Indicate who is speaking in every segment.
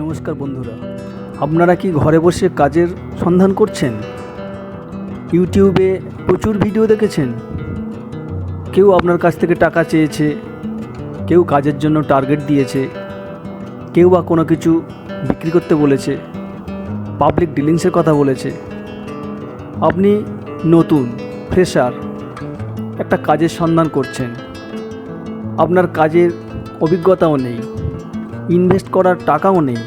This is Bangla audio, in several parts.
Speaker 1: নমস্কার বন্ধুরা, আপনারা কি ঘরে বসে কাজের সন্ধান করছেন? ইউটিউবে প্রচুর ভিডিও দেখেছেন? কেউ আপনার কাছ থেকে টাকা চেয়েছে, কেউ কাজের জন্য টার্গেট দিয়েছে, কেউ বা কোনো কিছু বিক্রি করতে বলেছে, পাবলিক ডিলিংসের কথা বলেছে। আপনি নতুন, ফ্রেশার, একটা কাজের সন্ধান করছেন। আপনার কাজের অভিজ্ঞতাও নেই। ইনভেস্ট করার টাকাও নেই।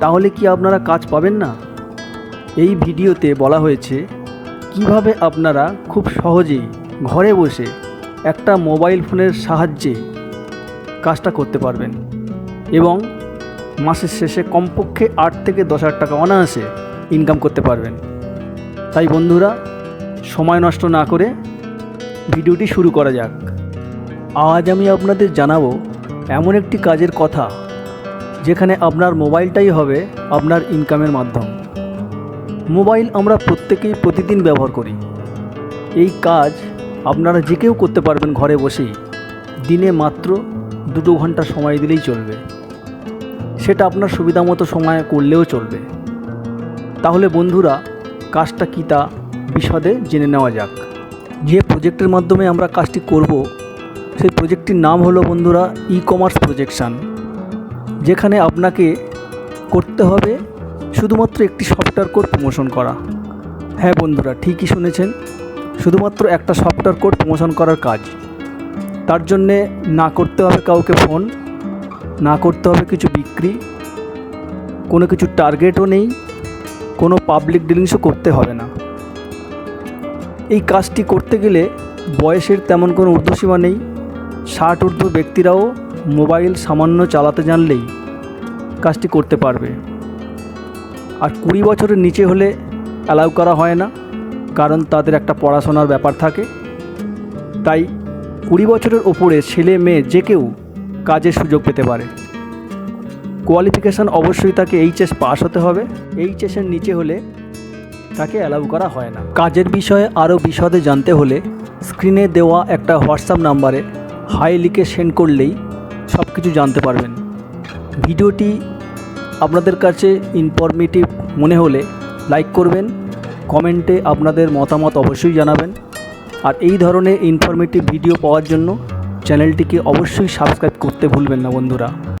Speaker 1: তাহলে কি আপনারা কাজ পাবেন না? এই ভিডিওতে বলা হয়েছে, কীভাবে আপনারা খুব সহজেই ঘরে বসে একটা মোবাইল ফোনের সাহায্যে কাজটা করতে পারবেন এবং মাসের শেষে কমপক্ষে আট থেকে দশ হাজার টাকা অনায়াসে ইনকাম করতে পারবেন। তাই বন্ধুরা, সময় নষ্ট না করে ভিডিওটি শুরু করা যাক। আজ আমি আপনাদের জানাব, এমন একটি কাজের কথা যেখানে আপনার মোবাইলটাই হবে আপনার ইনকামের মাধ্যম। মোবাইল আমরা প্রত্যেকেই প্রতিদিন ব্যবহার করি। এই কাজ আপনারা যে কেউ করতে পারবেন ঘরে বসেই। দিনে মাত্র দুটো ঘণ্টা সময় দিলেই চলবে। সেটা আপনার সুবিধা মতো সময় করলেও চলবে। তাহলে বন্ধুরা, কাজটা কী তা বিশদে জেনে নেওয়া যাক। যে প্রজেক্টের মাধ্যমে আমরা কাজটি করব, সেই প্রজেক্টটির নাম হলো বন্ধুরা ই কমার্স প্রজেকশান যেখানে আপনাকে করতে হবে শুধুমাত্র একটি সফটওয়্যার কোড প্রমোশন করা। হ্যাঁ বন্ধুরা, ঠিকই শুনেছেন, শুধুমাত্র একটা সফটওয়্যার কোড প্রমোশন করার কাজ। তার জন্যে না করতে হবে কাউকে ফোন না করতে হবে কিছু বিক্রি, কোনো কিছু টার্গেটও নেই, কোনো পাবলিক ডিলিংসও করতে হবে না। এই কাজটি করতে গেলে বয়সের তেমন কোনো ঊর্ধ্বসীমা নেই, ষাট ঊর্ধ্ব ব্যক্তিরাও মোবাইল সামান্য চালাতে জানলেই কাজটি করতে পারবে। আর কুড়ি বছরের নিচে হলে অ্যালাউ করা হয় না, কারণ তাদের একটা পড়াশোনার ব্যাপার থাকে। তাই কুড়ি বছরের ওপরে ছেলে, মেয়ে যে কেউ কাজের সুযোগ পেতে পারে। কোয়ালিফিকেশান অবশ্যই তাকে এইচএস পাস হতে হবে। এইচএসের নিচে হলে তাকে অ্যালাউ করা হয় না। কাজের বিষয়ে আরও বিশদে জানতে হলে স্ক্রিনে দেওয়া একটা হোয়াটসঅ্যাপ নাম্বারে হাই লিখে সেন্ড করলেই সব কিছু জানতে পারবেন। ভিডিওটি আপনাদের কাছে ইনফরমেটিভ মনে হলে লাইক করবেন কমেন্টে আপনাদের মতামত অবশ্যই জানাবেন। আর এই ধরনের ইনফরমেটিভ ভিডিও পাওয়ার জন্য চ্যানেলটিকে অবশ্যই সাবস্ক্রাইব করতে ভুলবেন না বন্ধুরা।